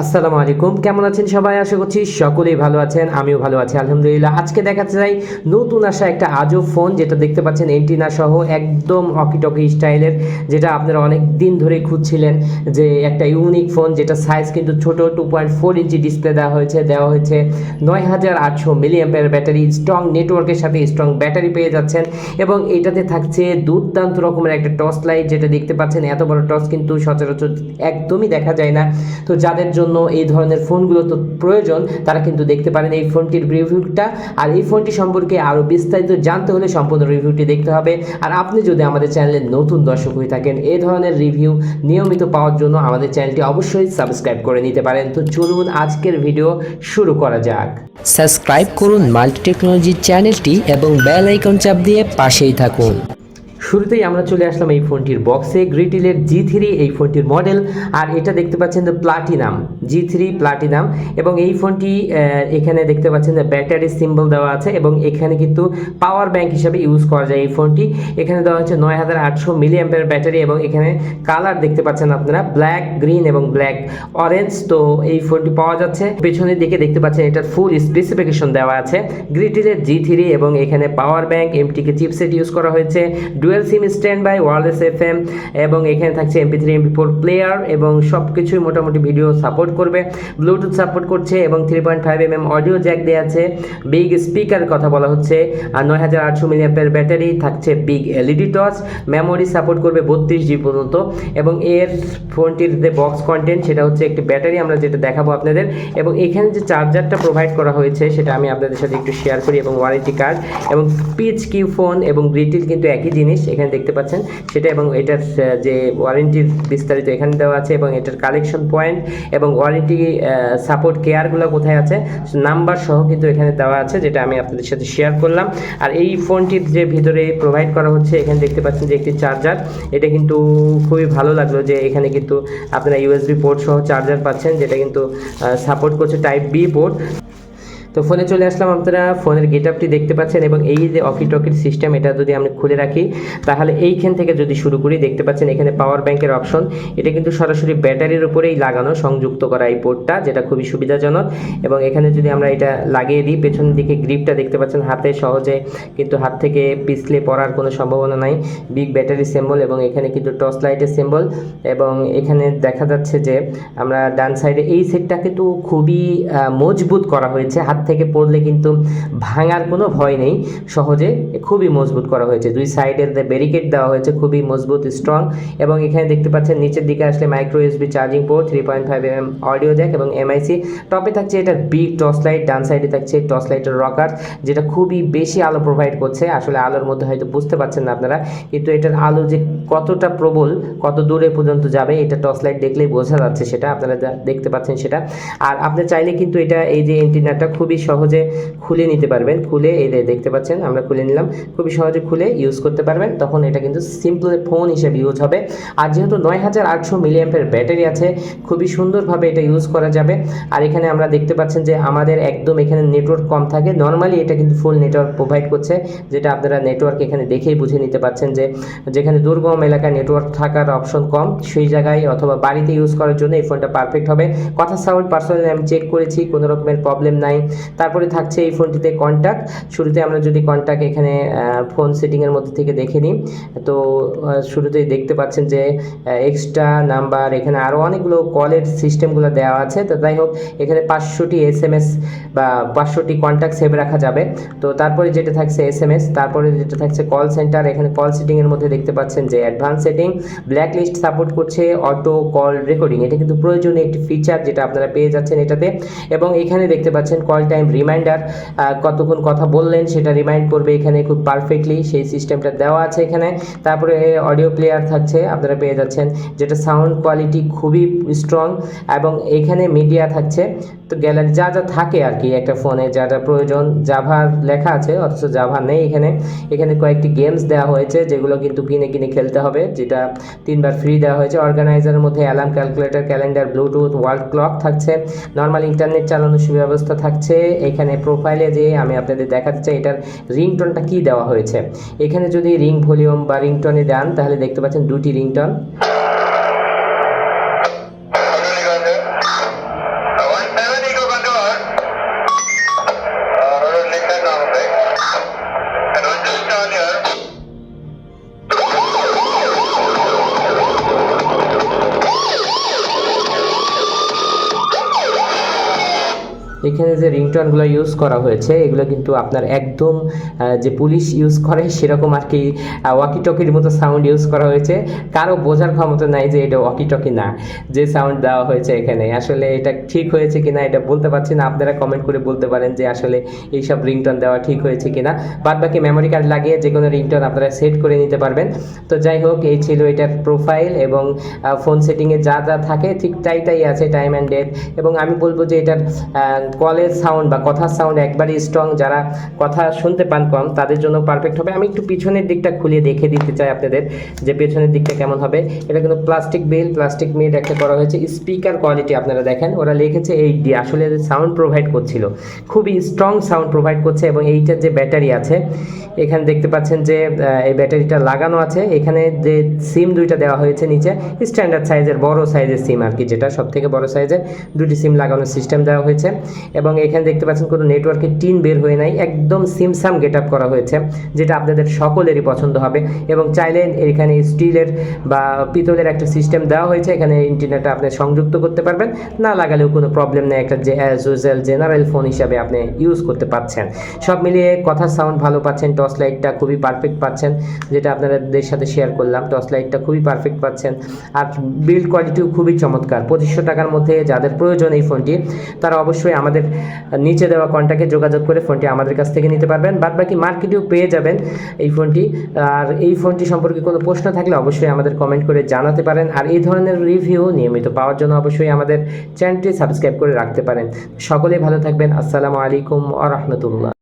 আসসালামু আলাইকুম। কেমন আছেন সবাই? আশা করছি সকলেই ভালো আছেন, আমিও ভালো আছি, আলহামদুলিল্লাহ। আজকে দেখাতে চাই নতুন আসা একটা আজব ফোন, যেটা দেখতে পাচ্ছেন এন্টিনা সহ একদম অকিটকি স্টাইলের, যেটা আপনারা অনেক দিন ধরে খুঁজছিলেন যে একটা ইউনিক ফোন যেটা সাইজ কিন্তু ছোট two point four inch display দেওয়া হয়েছে দেওয়া হয়েছে নয় হাজার আটশো মিলিয়াম্পের ব্যাটারি স্ট্রং নেটওয়ার্কের সাথে স্ট্রং ব্যাটারি পেয়ে যাচ্ছেন এবং এটাতে থাকছে দুর্দান্ত রকমের একটা টর্চ লাইট যেটা দেখতে পাচ্ছেন, এত বড় টর্চ কিন্তু সচরাচর একদমই দেখা যায় না। তো যাদের জন্য এই ধরনের ফোনগুলো তো প্রয়োজন, তারা কিন্তু দেখতে পারেন এই ফোনটির রিভিউটা। আর এই ফোনটি সম্পর্কে আরও বিস্তারিত জানতে হলে সম্পূর্ণ রিভিউটি দেখতে হবে। আর আপনি যদি আমাদের চ্যানেলের নতুন দর্শক হয়ে থাকেন এই ধরনের রিভিউ নিয়মিত পাওয়ার জন্য আমাদের চ্যানেলটি অবশ্যই সাবস্ক্রাইব করে নিতে পারেন। তো চলুন আজকের ভিডিও শুরু করা যাক। সাবস্ক্রাইব করুন মাল্টি টেকনোলজি চ্যানেলটি এবং বেল আইকন চাপ দিয়ে পাশেই থাকুন। শুরুতেই আমরা চলে আসলাম এই ফোনটির বক্সে গ্রিটিলের জি থ্রি এই ফোনটির মডেল আর এটা দেখতে পাচ্ছেন যে প্লাটিনাম জি থ্রি প্লাটিনাম এবং এই ফোনটি এখানে দেখতে পাচ্ছেন যে ব্যাটারি সিম্বল দেওয়া আছে। এবং এখানে কিন্তু পাওয়ার ব্যাংক হিসাবে ইউজ করা যায় এই ফোনটি। এখানে দেওয়া হচ্ছে নয় হাজার আটশো মিলিয়াম্পের ব্যাটারি এবং এখানে কালার দেখতে পাচ্ছেন আপনারা ব্ল্যাক গ্রিন এবং ব্ল্যাক অরেঞ্জ তো এই ফোনটি পাওয়া যাচ্ছে। পেছনের দিকে দেখতে পাচ্ছেন এটার ফুল স্পেসিফিকেশন দেওয়া আছে। গ্রিটিলের জি থ্রি এবং এখানে power bank MTK chipset use করা হয়েছে। Dual SIM standby wireless F M এবং এখানে থাকছে MP three, MP four player এবং সব কিছুই মোটামুটি ভিডিও সাপোর্ট করবে। ব্লুটুথ সাপোর্ট করছে এবং three point five M M audio jack দেওয়া আছে। বিগ স্পিকার কথা বলা হচ্ছে। আর নয় হাজার আটশো মিলিয়াম্পের ব্যাটারি থাকছে big LED torch memory support করবে বত্রিশ জিবি পর্যন্ত। এবং এর ফোনটির যে বক্স কন্টেন্ট সেটা হচ্ছে একটি ব্যাটারি আমরা যেটা দেখাবো আপনাদের। এবং এখানে যে চার্জারটা প্রোভাইড করা হয়েছে, সেটা আমি আপনাদের সাথে একটু শেয়ার করি এবং ওয়ারেন্টি কার্ড এবং পিচ কিউ ফোন এবং গ্রিটিল কিন্তু একই জিনিস। এখানে দেখতে পাচ্ছেন। সেটা এবং এটার যে ওয়ারেন্টির বিস্তারিত এখানে দেওয়া আছে এবং এটার কালেকশন পয়েন্ট এবং ওয়ারেন্টি সাপোর্ট কেয়ারগুলো কোথায় আছে নাম্বার সহ কিন্তু এখানে দেওয়া আছে, যেটা আমি আপনাদের সাথে শেয়ার করলাম। আর এই ফোনটির যে ভিতরে প্রোভাইড করা হচ্ছে, এখানে দেখতে পাচ্ছেন যে একটি চার্জার এটা কিন্তু খুবই ভালো লাগল যে এখানে কিন্তু আপনারা ইউএসবি পোর্ট সহ চার্জার পাচ্ছেন, যেটা কিন্তু সাপোর্ট করছে টাইপ বি পোর্ট তো ফোনে চলে আসলাম আপনারা, ফোনের গেট আপটি দেখতে পাচ্ছেন এবং এই যে অকি টকির সিস্টেম এটা যদি আমি খুলে রাখি, তাহলে এইখান থেকে যদি শুরু করি, দেখতে পাচ্ছেন এখানে পাওয়ার ব্যাংকের অপশন এটা কিন্তু সরাসরি ব্যাটারির উপরেই লাগানো, সংযুক্ত করা এই পোর্টটা যেটা খুবই সুবিধাজনক। এবং এখানে যদি আমরা এটা লাগিয়ে দিই, পেছনের দিকে গ্রিপটা দেখতে পাচ্ছেন, হাতে সহজে কিন্তু হাত থেকে পিছলে পড়ার কোনো সম্ভাবনা নাই। বিগ ব্যাটারি সিম্বল এবং এখানে কিন্তু টর্চ লাইটের সিম্বল এবং এখানে দেখা যাচ্ছে যে, আমরা ডান সাইডে এই সেটটা কিন্তু খুবই মজবুত করা হয়েছে, হাত থেকে পড়লে কিন্তু ভাঙার কোনো ভয় নেই। সহজে খুবই মজবুত করা হয়েছে। দুই সাইডের ব্যারিকেড দেওয়া হয়েছে খুবই মজবুত স্ট্রং এবং এখানে দেখতে পাচ্ছেন নিচের দিকে আসলে micro USB charging port three point five M audio jack এবং এমআইসি টপে থাকছে এটার বিগ টর্চ লাইট ডান সাইডে থাকছে টর্চ লাইটের রকার যেটা খুবই বেশি আলো প্রোভাইড করছে। আসলে আলোর মধ্যে হয়তো বুঝতে পারছেন না আপনারা, কিন্তু এটার আলো যে কতটা প্রবল, কত দূরে পর্যন্ত যাবে, এটা টর্চ লাইট দেখলেই বোঝা যাচ্ছে সেটা, আপনারা দেখতে পাচ্ছেন সেটা। আর আপনি চাইলে কিন্তু এটা এই যে এন্টিনাটা খুবই সহজে খুলে নিতে পারবেন। খুলে এই দেখতে পাচ্ছেন, আমরা খুলে নিলাম। খুবই সহজে খুলে ইউজ করতে পারবেন। তখন এটা কিন্তু সিম্পল ফোন হিসেবে ইউজ হবে। আর যেহেতু নয় হাজার আটশো মিলিয়াম্পের ব্যাটারি আছে, খুবই সুন্দরভাবে এটা ইউজ করা যাবে। আর এখানে আমরা দেখতে পাচ্ছেন যে আমাদের একদম এখানে নেটওয়ার্ক কম থাকে। নর্মালি এটা কিন্তু ফুল নেটওয়ার্ক প্রোভাইড করছে, যেটা আপনারা নেটওয়ার্ক এখানে দেখেই বুঝে নিতে পারছেন যে যেখানে দুর্গম এলাকায় নেটওয়ার্ক থাকার অপশন কম, সেই জায়গায় অথবা বাড়িতে ইউজ করার জন্য এই ফোনটা পারফেক্ট হবে। কথা সাউন্ড পার্সোনালি আমি চেক করেছি, কোনো রকমের প্রবলেম নাই। তারপরে থাকছে এই ফোনটিতে কন্ট্যাক্ট শুরুতে আমরা যদি কন্ট্যাক্ট এখানে ফোন সেটিংয়ের মধ্যে থেকে দেখে নিই, তো শুরুতেই দেখতে পাচ্ছেন যে এক্সট্রা নাম্বার এখানে আরও অনেকগুলো কলের সিস্টেমগুলো দেওয়া আছে। তো যাই হোক, এখানে পাঁচশোটি এস এম এস বা পাঁচশোটি কন্ট্যাক্ট সেভ রাখা যাবে। তো তারপরে যেটা থাকছে এস এম এস তারপরে যেটা থাকছে কল সেন্টার এখানে কল সেটিংয়ের মধ্যে দেখতে পাচ্ছেন যে advance setting black list support করছে অটো কল রেকর্ডিং এটা কিন্তু প্রয়োজনীয় একটি ফিচার যেটা আপনারা পেয়ে যাচ্ছেন এটাতে। এবং এখানে দেখতে পাচ্ছেন কল টাইম রিমাইন্ডার কতক্ষণ কথা বললেন সেটা রিমাইন্ড করবে এখানে খুব পারফেক্টলি সেই সিস্টেমটা দেওয়া আছে এখানে। তারপরে অডিও প্লেয়ার থাকছে, আপনারা পেয়ে যাচ্ছেন, যেটা সাউন্ড কোয়ালিটি খুবই স্ট্রং এবং এখানে মিডিয়া থাকছে। তো গ্যালারি যা যা থাকে আর কি একটা ফোনে যা যা প্রয়োজন জাভার লেখা আছে, অথচ জাভা নেই এখানে। এখানে কয়েকটি গেমস দেওয়া হয়েছে, যেগুলো কিন্তু কিনে কিনে খেলতে হবে, যেটা তিনবার ফ্রি দেওয়া হয়েছে। অর্গানাইজারের মধ্যে alarm calculator calendar Bluetooth world clock থাকছে। নর্মাল ইন্টারনেট চালানোর সুব্যবস্থা থাকছে। এখানে প্রোফাইলে যে আমি আপনাদের দেখাতে চাই, এটার রিংটোনটা কি দেওয়া হয়েছে? এখানে যদি রিং ভলিউম বা রিংটনে দেন, তাহলে দেখতে পাচ্ছেন দুটি রিংটন এখানে যে রিংটোনগুলো ইউজ করা হয়েছে, এগুলো কিন্তু আপনার একদম যে পুলিশ ইউজ করে, সেরকম আর কি ওয়াকি টকির মতো সাউন্ড ইউজ করা হয়েছে। কারও বোঝার ক্ষমতা নাই যে এটা ওয়াকি টকি না, যে সাউন্ড দেওয়া হয়েছে এখানে। আসলে এটা ঠিক হয়েছে কিনা এটা বলতে পারছি না, আপনারা কমেন্ট করে বলতে পারেন যে আসলে এইসব রিংটোন দেওয়া ঠিক হয়েছে কিনা। বাদ বাকি মেমোরি কার্ড লাগিয়ে যে কোনো রিংটোন আপনারা সেট করে নিতে পারবেন। তো যাই হোক, এই ছিল এটার প্রোফাইল এবং ফোন সেটিংয়ে যা যা থাকে, ঠিক তাই তাই আছে টাইম অ্যান্ড ডেট এবং আমি বলব যে এটার কলের সাউন্ড বা কথার সাউন্ড একবারই স্ট্রং যারা কথা শুনতে পান কম, তাদের জন্য পারফেক্ট হবে। আমি একটু পিছনের দিকটা খুলিয়ে দেখে দিতে চাই আপনাদের যে পেছনের দিকটা কেমন হবে। এটা কিন্তু প্লাস্টিক বেল প্লাস্টিক মেড একটা করা হয়েছে। স্পিকার কোয়ালিটি আপনারা দেখেন, ওরা লিখেছে এইট ডি আসলে সাউন্ড প্রোভাইড করছিল। খুবই স্ট্রং সাউন্ড প্রোভাইড করছে এবং এইটার যে ব্যাটারি আছে, এখানে দেখতে পাচ্ছেন যে এই ব্যাটারিটা লাগানো আছে। এখানে যে সিম দুইটা দেওয়া হয়েছে নিচে স্ট্যান্ডার্ড সাইজের বড় সাইজের সিম আর কি, যেটা সব থেকে বড় সাইজের দুটি সিম লাগানোর সিস্টেম দেওয়া হয়েছে। এবং এখানে দেখতে পাচ্ছেন কোনো নেটওয়ার্কের টিন বের হয়ে নাই, একদম সিমসাম গেট আপ করা হয়েছে, যেটা আপনাদের সকলেরই পছন্দ হবে। এবং চাইলে এখানে স্টিলের বা পিতলের একটা সিস্টেম দেওয়া হয়েছে, এখানে ইন্টারনেটে আপনি সংযুক্ত করতে পারবেন। না লাগালেও কোনো প্রবলেম নেই, একটা যে অ্যাজ ইউজুয়াল জেনারেল ফোন হিসাবে আপনি ইউজ করতে পারছেন। সব মিলিয়ে কথার সাউন্ড ভালো পাচ্ছেন টর্চ লাইটটা খুবই পারফেক্ট পাচ্ছেন, যেটা আপনাদের সাথে শেয়ার করলাম। টর্চ লাইটটা খুবই পারফেক্ট পাচ্ছেন। আর বিল্ড কোয়ালিটিও খুবই চমৎকার। পঁচিশশো টাকার মধ্যে যাদের প্রয়োজন এই ফোনটি তারা অবশ্যই আমাদের নিচে দেওয়া কন্ট্যাক্টে যোগাযোগ করে ফোনটি আমাদের কাছ থেকে নিতে পারবেন। বাদ বাকি মার্কেটেও পেয়ে যাবেন এই ফোনটি। আর এই ফোনটি সম্পর্কে কোনো প্রশ্ন থাকলে অবশ্যই আমাদের কমেন্ট করে জানাতে পারেন। আর এই ধরনের রিভিউ নিয়মিত পাওয়ার জন্য অবশ্যই আমাদের চ্যানেলটি সাবস্ক্রাইব করে রাখতে পারেন। সকলেই ভালো থাকবেন। আসসালামু আলাইকুম আ রহমতুল্লাহ।